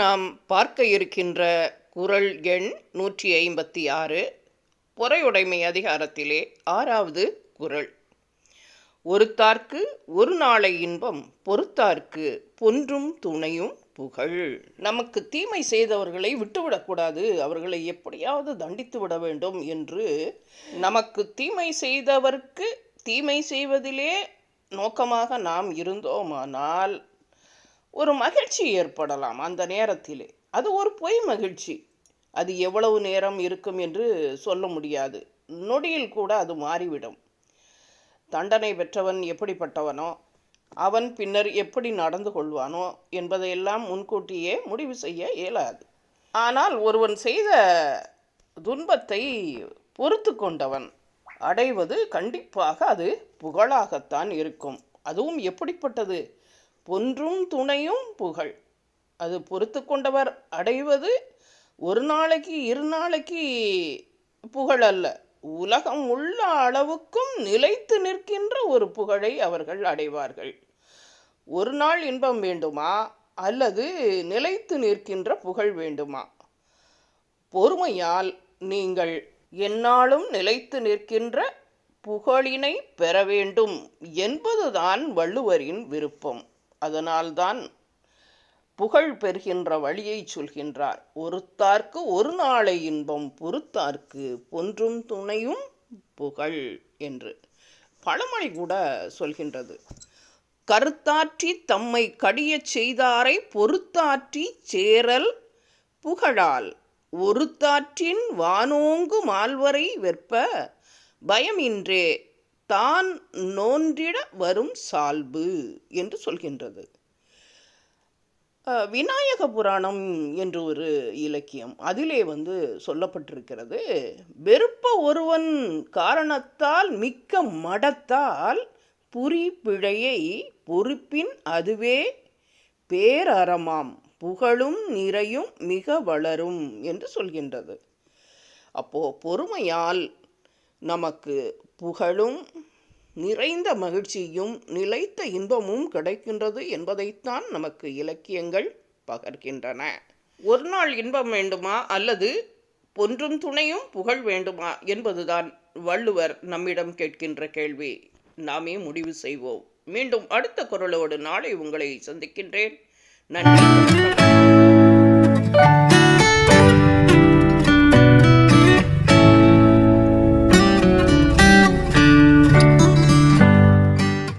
நாம் பார்க்க இருக்கின்ற குறள் எண் நூற்றி ஐம்பத்தி ஆறு பொறையுடைமை அதிகாரத்திலே ஆறாவது குறள் ஒருத்தார்க்கு ஒரு நாளை இன்பம் பொறுத்தார்க்கு பொன்றும் துணையும் புகழ். நமக்கு தீமை செய்தவர்களை விட்டுவிடக்கூடாது அவர்களை எப்படியாவது தண்டித்து விட வேண்டும் என்று நமக்கு தீமை செய்தவர்க்கு தீமை செய்வதிலே நோக்கமாக நாம் இருந்தோமானால் ஒரு மகிழ்ச்சி ஏற்படலாம் அந்த நேரத்திலே. அது ஒரு பொய் மகிழ்ச்சி. அது எவ்வளவு நேரம் இருக்கும் என்று சொல்ல முடியாது. நொடியில் கூட அது மாறிவிடும். தண்டனை பெற்றவன் எப்படிப்பட்டவனோ அவன் பின்னர் எப்படி நடந்து கொள்வானோ என்பதையெல்லாம் முன்கூட்டியே முடிவு செய்ய இயலாது. ஆனால் ஒருவன் செய்த துன்பத்தை பொறுத்து கொண்டவன் அடைவது கண்டிப்பாக அது புகழாகத்தான் இருக்கும். அதுவும் எப்படிப்பட்டது? பொன்றும் துணையும் புகழ். அது பொறுத்து கொண்டவர் அடைவது ஒரு நாளைக்கு இரு நாளைக்கு புகழ் அல்ல. உலகம் உள்ள அளவுக்கும் நிலைத்து நிற்கின்ற ஒரு புகழை அவர்கள் அடைவார்கள். ஒரு நாள் இன்பம் வேண்டுமா? அல்லது நிலைத்து நிற்கின்ற புகழ் வேண்டுமா? பொறுமையால் நீங்கள் என்னாலும் நிலைத்து நிற்கின்ற புகழினை பெற வேண்டும் என்பதுதான் வள்ளுவரின் விருப்பம். அதனால்தான் புகழ் பெறுகின்ற வழியை சொல்கின்றார். ஒருத்தார்க்கு ஒரு நாளை இன்பம் பொறுத்தார்க்கு பொன்றும் துணையும் புகழ் என்று பழமொழி கூட சொல்கின்றது. கருத்தாற்றி தம்மை கடியச் செய்தாரை பொறுத்தாற்றி சேரல் புகழால். ஒருத்தாற்றின் வானோங்கு மால்வரை வெற்ப பயமின்றே தான் நோன்றிட வரும் சால்பு என்று சொல்கின்றது. விநாயக புராணம் என்று ஒரு இலக்கியம் அதிலே வந்து சொல்லப்பட்டிருக்கிறது. வெறுப்ப ஒருவன் காரணத்தால் மிக்க மடத்தால் புரி பிழையை பொறுப்பின் அதுவே பேரறமாம். புகழும் நிறையும் மிக வளரும் என்று சொல்கின்றது. அப்போ பொறுமையால் நமக்கு புகழும் நிறைந்த மகிழ்ச்சியும் நிலைத்த இன்பமும் கிடைக்கின்றது என்பதைத்தான் நமக்கு இலக்கியங்கள் பகர்கின்றன. ஒரு நாள் இன்பம் வேண்டுமா அல்லது பொன்றும் துணையும் புகழ் வேண்டுமா என்பதுதான் வள்ளுவர் நம்மிடம் கேட்கின்ற கேள்வி. நாமே முடிவு செய்வோம். மீண்டும் அடுத்த குரலோடு நாளை உங்களை சந்திக்கின்றேன். நன்றி.